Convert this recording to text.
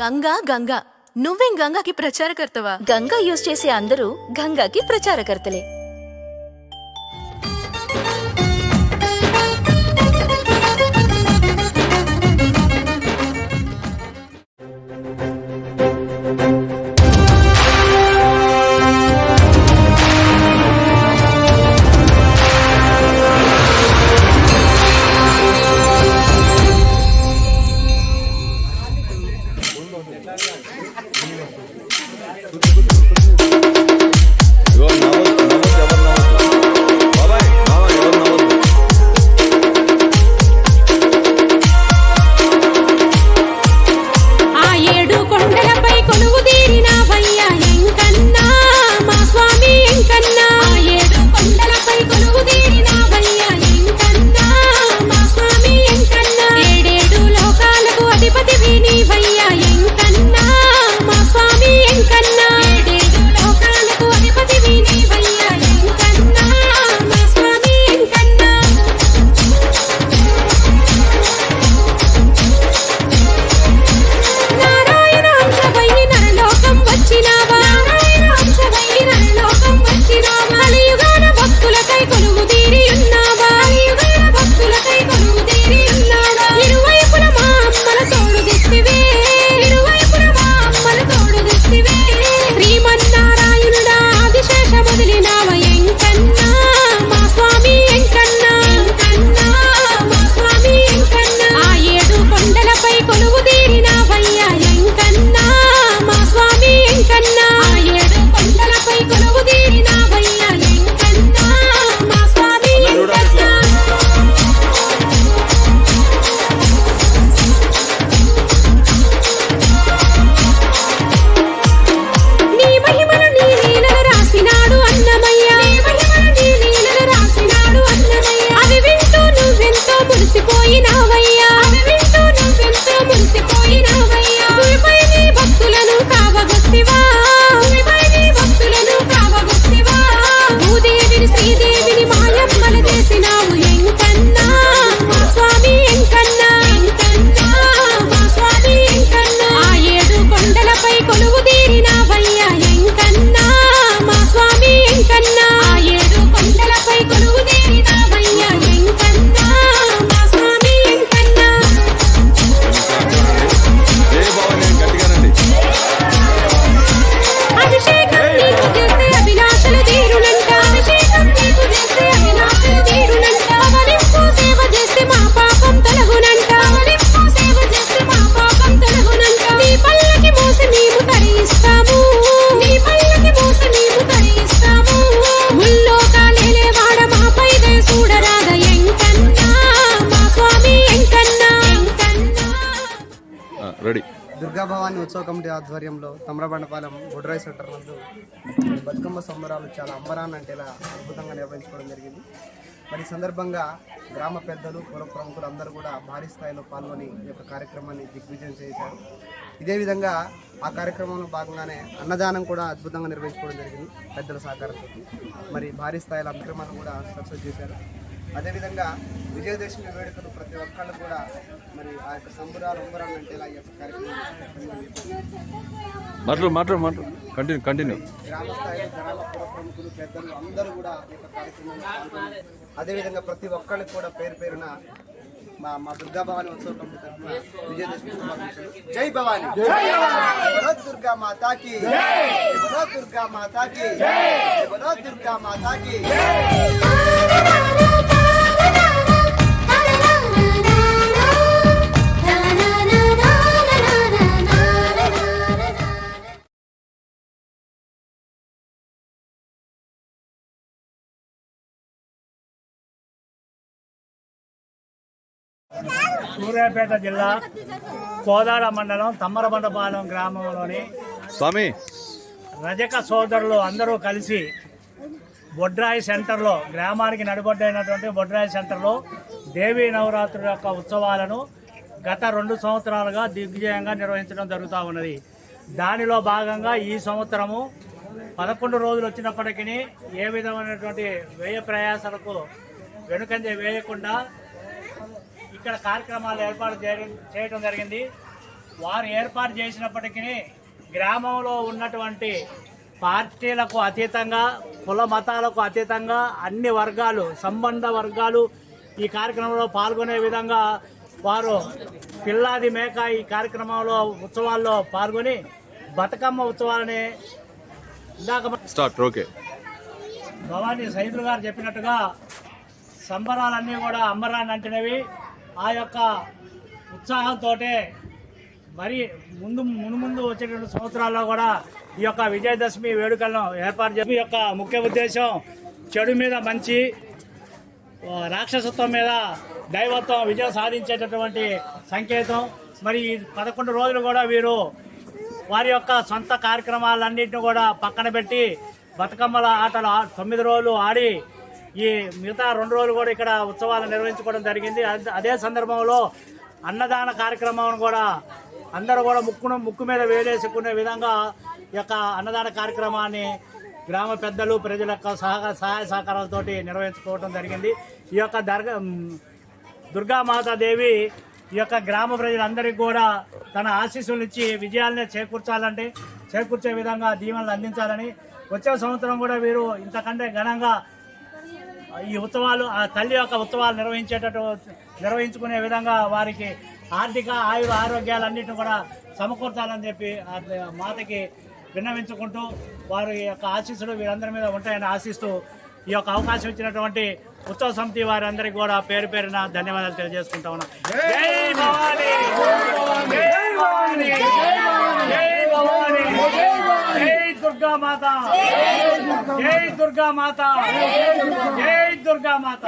గంగా గంగా. నువ్వేం గంగాకి ప్రచారకర్తవా? గంగా యూజ్ చేసే అందరూ గంగాకి ప్రచారకర్తలే. రెడీ. దుర్గా భవాని ఉత్సవ కమిటీ ఆధ్వర్యంలో తమరబండపాలెం బొడ్రాయి సెంటర్ నందు బతుకమ్మ సంబరాలు చాలా అంబరాన్ అంటే ఇలా అద్భుతంగా నిర్వహించుకోవడం జరిగింది. మరి సందర్భంగా గ్రామ పెద్దలు కుల ప్రముఖులు అందరూ కూడా భారీ స్థాయిలో పాల్గొని ఈ యొక్క కార్యక్రమాన్ని దిగ్విజయం చేశారు. ఇదే విధంగా ఆ కార్యక్రమంలో భాగంగానే అన్నదానం కూడా అద్భుతంగా నిర్వహించుకోవడం జరిగింది పెద్దల సహకారంతో. మరి భారీ స్థాయిలో అక్రమాలు కూడా సక్సెస్ చేశారు. అదేవిధంగా విజయదశమి వేడుకలు ప్రతి ఒక్కళ్ళు కూడా మరి ఆ యొక్క సంబరాలు అంబరాలు అంటే ఇలా యొక్క కార్యక్రమం మాట్లాడు మాట్లాడు కంటిన్యూ కంటిన్యూ గ్రామ స్థాయిలో గ్రామ పుర ప్రముఖులు పెద్దలు అందరూ కూడా ఈ యొక్క కార్యక్రమంలో పాల్గొని అదేవిధంగా ప్రతి ఒక్కళ్ళకి కూడా పేరు పేరున మా మా దుర్గా భవాని ఉత్సవ విజయదశమి శుభాకాంక్షలు. జై భవాని! దుర్గా మాతాకి! దుర్గా మాతాకి! దుర్గా మాతాకి! సూర్యాపేట జిల్లా కోదాడ మండలం తమ్మరబండపాలెం గ్రామంలోని స్వామి. రజక సోదరులు అందరూ కలిసి బొడ్రాయి సెంటర్లో గ్రామానికి నడిబొడ్డైనటువంటి బొడ్రాయి సెంటర్లో దేవీ నవరాత్రుల యొక్క ఉత్సవాలను గత రెండు సంవత్సరాలుగా దిగ్విజయంగా నిర్వహించడం జరుగుతూ ఉన్నది. దానిలో భాగంగా ఈ సంవత్సరము పదకొండు రోజులు వచ్చినప్పటికీ ఏ విధమైనటువంటి వ్యయ ప్రయాసాలకు వెనుకంజ వేయకుండా ఇక్కడ కార్యక్రమాలు ఏర్పాటు చేయడం చేయడం జరిగింది. వారు ఏర్పాటు చేసినప్పటికీ గ్రామంలో ఉన్నటువంటి పార్టీలకు అతీతంగా కుల మతాలకు అతీతంగా అన్ని వర్గాలు సంబంధ వర్గాలు ఈ కార్యక్రమంలో పాల్గొనే విధంగా వారు పిల్లాది మేక ఈ కార్యక్రమంలో ఉత్సవాల్లో పాల్గొని బతుకమ్మ ఉత్సవాలని స్టార్ట్ ఓకే భవానీ సైదులు గారు చెప్పినట్టుగా సంబరాలన్నీ కూడా అంబరాన్ని అంటినవి. ఆ యొక్క ఉత్సాహంతో మరి ముందు మునుముందు వచ్చేటువంటి సంవత్సరాల్లో కూడా ఈ యొక్క విజయదశమి వేడుకలను ఏర్పాటు చేసి యొక్క ముఖ్య ఉద్దేశం చెడు మీద మంచి రాక్షసత్వం మీద దైవత్వం విజయం సాధించేటటువంటి సంకేతం. మరి పదకొండు రోజులు కూడా వీరు వారి యొక్క సొంత కార్యక్రమాలన్నింటినీ కూడా పక్కన పెట్టి బతుకమ్మల ఆటలు తొమ్మిది రోజులు ఆడి ఈ మిగతా రెండు రోజులు కూడా ఇక్కడ ఉత్సవాలు నిర్వహించుకోవడం జరిగింది. అదే సందర్భంలో అన్నదాన కార్యక్రమం కూడా అందరూ కూడా ముక్కును ముక్కు మీద వేలేసుకునే విధంగా ఈ యొక్క అన్నదాన కార్యక్రమాన్ని గ్రామ పెద్దలు ప్రజల యొక్క సహకార సహాయ సహకారాలతోటి నిర్వహించుకోవడం జరిగింది. ఈ యొక్క దర్గా దుర్గామాతా దేవి ఈ యొక్క గ్రామ ప్రజలందరికీ కూడా తన ఆశీస్సులు ఇచ్చి విజయాలనే చేకూర్చాలంటే చేకూర్చే విధంగా దీవెనలు అందించాలని వచ్చే సంవత్సరం కూడా వీరు ఇంతకంటే ఘనంగా ఈ ఉత్సవాలు ఆ తల్లి యొక్క ఉత్సవాలు నిర్వహించేటట్టు నిర్వహించుకునే విధంగా వారికి ఆర్థిక ఆయుర ఆరోగ్యాలన్నింటినీ కూడా సమకూర్చాలని చెప్పి మాతకి విన్నవించుకుంటూ వారి యొక్క ఆశీస్సులు వీరందరి మీద ఉంటాయని ఆశిస్తూ ఈ యొక్క అవకాశం ఇచ్చినటువంటి ఉత్సవ సమితి వారందరికీ కూడా పేరు పేరున ధన్యవాదాలు తెలియజేసుకుంటా ఉన్నాం. జై దుర్గా మాత జై దుర్గా మాత జై దుర్గా మాత